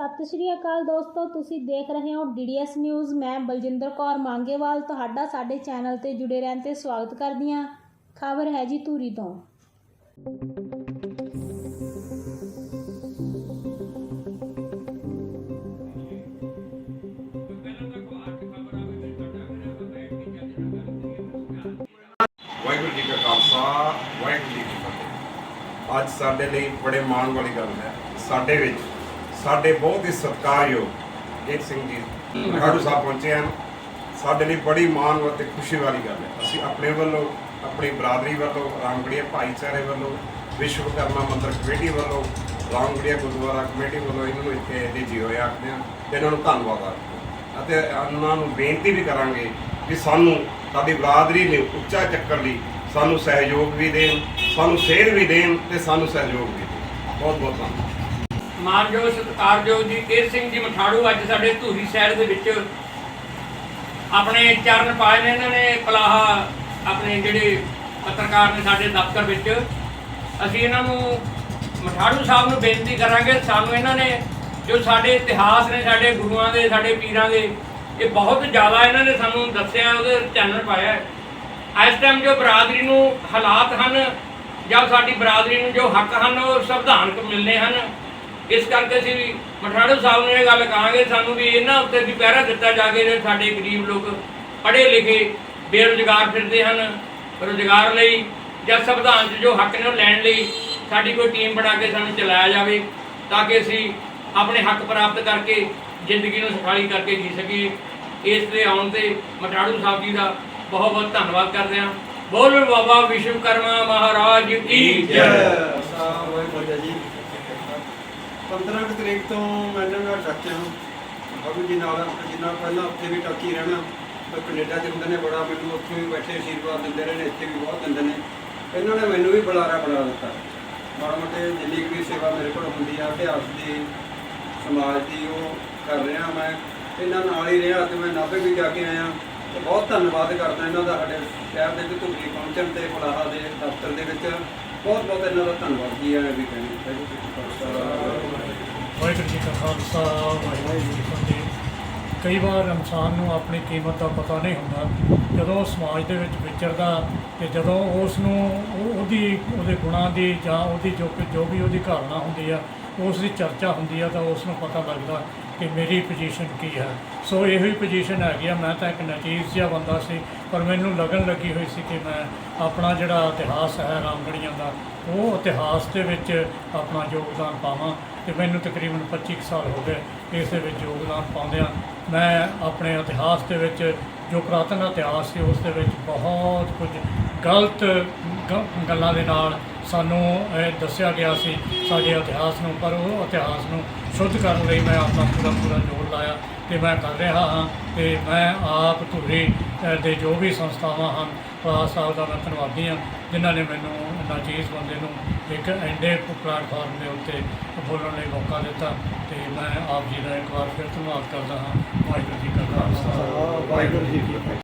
ਸਤਿ ਸ਼੍ਰੀ ਅਕਾਲ ਦੋਸਤੋ, ਤੁਸੀਂ ਦੇਖ ਰਹੇ ਹੋ ਡੀਡੀਐਸ ਨਿਊਜ਼ ਮੈਂ ਬਲਜਿੰਦਰ ਕੌਰ ਮੰਗੇਵਾਲ, ਤੁਹਾਡਾ ਸਾਡੇ ਚੈਨਲ ਤੇ ਜੁੜੇ ਰਹਿਣ ਤੇ ਸਵਾਗਤ ਕਰਦੀ ਹਾਂ। ਖਬਰ ਹੈ ਜੀ ਧੂਰੀ ਤੋਂ। ਵਾਹਿਗੁਰੂ ਜੀ ਕਾ ਖਾਲਸਾ, ਵਾਹਿਗੁਰੂ ਜੀ ਕੀ ਫਤਿਹ। ਅੱਜ ਸਾਡੇ ਲਈ ਬੜੇ ਮਾਣ ਵਾਲੀ ਗੱਲ ਹੈ। ਸਾਡੇ ਵਿੱਚ ਸਾਡੇ ਬਹੁਤ ਹੀ ਸਤਿਕਾਰਯੋਗ ਜੇਤ ਸਿੰਘ ਜੀ ਖਾੜੂ ਸਾਹਿਬ ਪਹੁੰਚੇ ਹਨ। ਸਾਡੇ ਲਈ ਬੜੀ ਮਾਣ ਅਤੇ ਖੁਸ਼ੀ ਵਾਲੀ ਗੱਲ ਹੈ। ਅਸੀਂ ਆਪਣੇ ਵੱਲੋਂ, ਆਪਣੀ ਬਰਾਦਰੀ ਵੱਲੋਂ, ਰਾਮਗੜੀਆ ਭਾਈਚਾਰੇ ਵੱਲੋਂ ਵਿਸ਼ਵਕਰਮਾ ਮੰਦਰ ਕਮੇਟੀ ਵੱਲੋਂ, ਰਾਮਗੜੀਆ ਗੁਰਦੁਆਰਾ ਕਮੇਟੀ ਵੱਲੋਂ ਇਹਨਾਂ ਨੂੰ ਇੱਥੇ ਦੇ ਜੀ ਹੋਏ ਆਖਦੇ ਹਾਂ ਤੇ ਇਹਨਾਂ ਨੂੰ ਧੰਨਵਾਦ ਆਖਦੇ ਹਾਂ। ਅਤੇ ਉਹਨਾਂ ਨੂੰ ਬੇਨਤੀ ਵੀ ਕਰਾਂਗੇ ਕਿ ਸਾਨੂੰ ਸਾਡੀ ਬਰਾਦਰੀ ਨੇ ਉੱਚਾ ਚੱਕਰ ਲਈ ਸਾਨੂੰ ਸਹਿਯੋਗ ਵੀ ਦੇਣ, ਸਾਨੂੰ ਸੇਧ ਵੀ ਦੇਣ ਤੇ ਸਾਨੂੰ ਸਹਿਯੋਗ ਵੀ ਦੇਣ। ਬਹੁਤ ਬਹੁਤ ਧੰਨਵਾਦ। ਮਾਨਯੋਗ ਸਤਿਕਾਰਯੋਗ ਜੀ, ਕੇਰ ਸਿੰਘ ਜੀ ਮਠਾੜੂ, ਅੱਜ ਸਾਡੇ ਧੂਰੀ ਸ਼ਹਿਰ ਦੇ ਵਿੱਚ ਆਪਣੇ ਚਰਨ ਪਾਏ ਨੇ, ਇਹਨਾਂ ਨੇ ਪਲਾਹ ਆਪਣੇ ਜਿਹੜੇ ਪੱਤਰਕਾਰ ਨੇ ਸਾਡੇ ਦਫ਼ਤਰ ਵਿੱਚ। ਅਸੀਂ ਇਹਨਾਂ ਨੂੰ ਮਠਾੜੂ ਸਾਹਿਬ ਨੂੰ ਬੇਨਤੀ ਕਰਾਂਗੇ, ਸਾਨੂੰ ਇਹਨਾਂ ਨੇ ਜੋ ਸਾਡੇ ਇਤਿਹਾਸ ਨੇ, ਸਾਡੇ ਗੁਰੂਆਂ ਦੇ, ਸਾਡੇ ਪੀਰਾਂ ਦੇ, ਇਹ ਬਹੁਤ ਜ਼ਿਆਦਾ ਇਹਨਾਂ ਨੇ ਸਾਨੂੰ ਦੱਸਿਆ, ਉਹਦੇ ਚੈਨਲ ਪਾਇਆ। ਇਸ ਟਾਈਮ ਜੋ ਬਰਾਦਰੀ ਨੂੰ ਹਾਲਾਤ ਹਨ, ਜਾਂ ਸਾਡੀ ਬਰਾਦਰੀ ਨੂੰ ਜੋ ਹੱਕ ਹਨ, ਉਹ ਸੰਵਿਧਾਨਕ ਮਿਲਨੇ ਹਨ। ਇਸ ਕਰਕੇ ਅਸੀਂ ਵੀ ਮਠਾੜੂ ਸਾਹਿਬ ਨੂੰ ਇਹ ਗੱਲ ਕਹਾਂਗੇ ਸਾਨੂੰ ਵੀ ਇਹਨਾਂ ਉੱਤੇ ਵੀ ਪਹਿਰਾ ਦਿੱਤਾ ਜਾਵੇ ਜਿਹੜੇ ਸਾਡੇ ਗਰੀਬ ਲੋਕ ਪੜ੍ਹੇ ਲਿਖੇ ਬੇਰੁਜ਼ਗਾਰ ਫਿਰਦੇ ਹਨ ਰੁਜ਼ਗਾਰ ਲਈ ਜਾਂ ਸੰਵਿਧਾਨ 'ਚ ਜੋ ਹੱਕ ਨੇ ਉਹ ਲੈਣ ਲਈ ਸਾਡੀ ਕੋਈ ਟੀਮ ਬਣਾ ਕੇ ਸਾਨੂੰ ਚਲਾਇਆ ਜਾਵੇ ਤਾਂ ਕਿ ਅਸੀਂ ਆਪਣੇ ਹੱਕ ਪ੍ਰਾਪਤ ਕਰਕੇ ਜ਼ਿੰਦਗੀ ਨੂੰ ਸੁਖਾਲੀ ਕਰਕੇ ਜੀ ਸਕੀਏ। ਇਸ ਦੇ ਆਉਣ ਤੇ ਮਠਾੜੂ ਸਾਹਿਬ ਜੀ ਦਾ ਬਹੁਤ ਬਹੁਤ ਧੰਨਵਾਦ ਕਰਦੇ ਹਾਂ। ਬੋਲ ਬਾਬਾ ਵਿਸ਼ਵਕਰਮਾ ਮਹਾਰਾਜ ਕੀ ਜੈ। ਜੀ। 15 ਕੁ ਤਰੀਕ ਤੋਂ ਮੈਂ ਇਹਨਾਂ ਨਾਲ ਟੱਚਾਂ ਬਾਬੂ ਜੀ ਨਾਲ ਜਿੰਨਾ ਪਹਿਲਾਂ ਉੱਥੇ ਵੀ ਟੱਕੀ ਰਹਿਣਾ, ਤੇ ਕੈਨੇਡਾ ਚ ਹੁੰਦੇ ਨੇ, ਬੜਾ ਮੈਨੂੰ ਉੱਥੇ ਵੀ ਬੈਠੇ ਆਸ਼ੀਰਵਾਦ ਦਿੰਦੇ ਰਹੇ ਨੇ, ਇੱਥੇ ਵੀ ਬਹੁਤ ਦਿੰਦੇ ਨੇ। ਇਹਨਾਂ ਨੇ ਮੈਨੂੰ ਵੀ ਬੁਲਾਰਾ ਬਣਾ ਦਿੱਤਾ। ਮਾੜਾ ਮੋਟੇ ਜਿੰਨੀ ਕੁ ਵੀ ਸੇਵਾ ਮੇਰੇ ਕੋਲ ਹੁੰਦੀ ਆ, ਇਤਿਹਾਸ ਦੀ, ਸਮਾਜ ਦੀ, ਉਹ ਕਰ ਰਿਹਾ ਮੈਂ। ਇਹਨਾਂ ਨਾਲ ਹੀ ਰਿਹਾ ਤੇ ਮੈਂ ਨਾਭੇ ਵੀ ਜਾ ਕੇ ਆਇਆ। ਤੇ ਬਹੁਤ ਧੰਨਵਾਦ ਕਰਦਾ ਇਹਨਾਂ ਦਾ ਸਾਡੇ ਸ਼ਹਿਰ ਦੇ ਵਿੱਚ ਧੁੱਗੀ ਪਹੁੰਚਣ ਤੇ ਪਲਾਹਾ ਦੇ ਦਫ਼ਤਰ ਦੇ ਵਿੱਚ। ਬਹੁਤ ਬਹੁਤ ਇਹਨਾਂ ਦਾ ਧੰਨਵਾਦ ਜੀ ਆਇਆ ਵੀ ਕਹਿੰਦੇ। ਥੈਂਕ ਯੂ ਵਾਹਿਗੁਰੂ ਜੀ ਕਾ ਖਾਲਸਾ, ਵਾਹਿਗੁਰੂ ਜੀ ਕੀ ਫਤਿਹ। ਕਈ ਵਾਰ ਇਨਸਾਨ ਨੂੰ ਆਪਣੀ ਕੀਮਤ ਦਾ ਪਤਾ ਨਹੀਂ ਹੁੰਦਾ, ਜਦੋਂ ਉਹ ਸਮਾਜ ਦੇ ਵਿੱਚ ਵਿਚਰਦਾ ਤੇ ਜਦੋਂ ਉਸ ਨੂੰ ਉਹਦੀ, ਉਹਦੇ ਗੁਣਾਂ ਦੀ ਜਾਂ ਉਹਦੀ ਜੋ ਜੋ ਵੀ ਉਹਦੀ ਘਾਲਣਾ ਹੁੰਦੀ ਆ, ਉਸ ਦੀ ਚਰਚਾ ਹੁੰਦੀ ਆ ਤਾਂ ਉਸ ਨੂੰ ਪਤਾ ਲੱਗਦਾ ਕਿ ਮੇਰੀ ਪੋਜੀਸ਼ਨ ਕੀ ਹੈ। ਸੋ ਇਹੋ ਹੀ ਪੋਜੀਸ਼ਨ ਹੈਗੀ ਆ, ਮੈਂ ਤਾਂ ਇੱਕ ਨਚੀਜ਼ ਜਿਹਾ ਬੰਦਾ ਸੀ, ਪਰ ਮੈਨੂੰ ਲਗਨ ਲੱਗੀ ਹੋਈ ਸੀ ਕਿ ਮੈਂ ਆਪਣਾ ਜਿਹੜਾ ਇਤਿਹਾਸ ਹੈ ਰਾਮਗੜੀਆਂ ਦਾ, ਉਹ ਇਤਿਹਾਸ ਦੇ ਵਿੱਚ ਆਪਣਾ ਯੋਗਦਾਨ ਪਾਵਾਂ। ਤੇ ਮੈਨੂੰ ਤਕਰੀਬਨ 25 ਕੁ ਸਾਲ ਹੋ ਗਏ ਇਸ ਦੇ ਵਿੱਚ ਯੋਗਦਾਨ ਪਾਉਂਦਿਆਂ ਮੈਂ ਆਪਣੇ ਇਤਿਹਾਸ ਦੇ ਵਿੱਚ ਜੋ ਪੁਰਾਤਨ ਇਤਿਹਾਸ ਸੀ ਉਸ ਦੇ ਵਿੱਚ ਬਹੁਤ ਕੁਝ ਗਲਤ ਗ- ਗੱਲਾਂ ਦੇ ਨਾਲ ਸਾਨੂੰ ਇਹ ਦੱਸਿਆ ਗਿਆ ਸੀ ਸਾਡੇ ਇਤਿਹਾਸ ਨੂੰ, ਪਰ ਉਹ ਇਤਿਹਾਸ ਨੂੰ ਸ਼ੁੱਧ ਕਰਨ ਲਈ ਮੈਂ ਆਪਣਾ ਪੂਰਾ ਪੂਰਾ ਜ਼ੋਰ ਲਾਇਆ ਤੇ ਮੈਂ ਕਰ ਰਿਹਾ ਹਾਂ ਤੇ ਮੈਂ ਆਪ ਧੂਰੀ ਦੇ ਜੋ ਵੀ ਸੰਸਥਾਵਾਂ ਹਨ ਪਾਸ ਸਾਹਿਬ ਦਾ ਮੈਂ ਧੰਨਵਾਦੀ ਹਾਂ, ਜਿਨ੍ਹਾਂ ਨੇ ਮੈਨੂੰ ਨਾਚੀਜ਼ ਬੰਦੇ ਨੂੰ ਇੱਕ ਐਂਡੇ ਪਲੇਟਫਾਰਮ ਦੇ ਉੱਤੇ ਬੋਲਣ ਲਈ ਮੌਕਾ ਦਿੱਤਾ ਤੇ ਮੈਂ ਆਪ ਜੀ ਦਾ ਇੱਕ ਵਾਰ ਫਿਰ ਧੰਨਵਾਦ ਕਰਦਾ ਹਾਂ। ਵਾਹਿਗੁਰੂ ਜੀ ਕਾ ਖਾਲਸਾ। ਵਾਹਿਗੁਰੂ ਜੀ ਕੀ ਫਤਿਹ।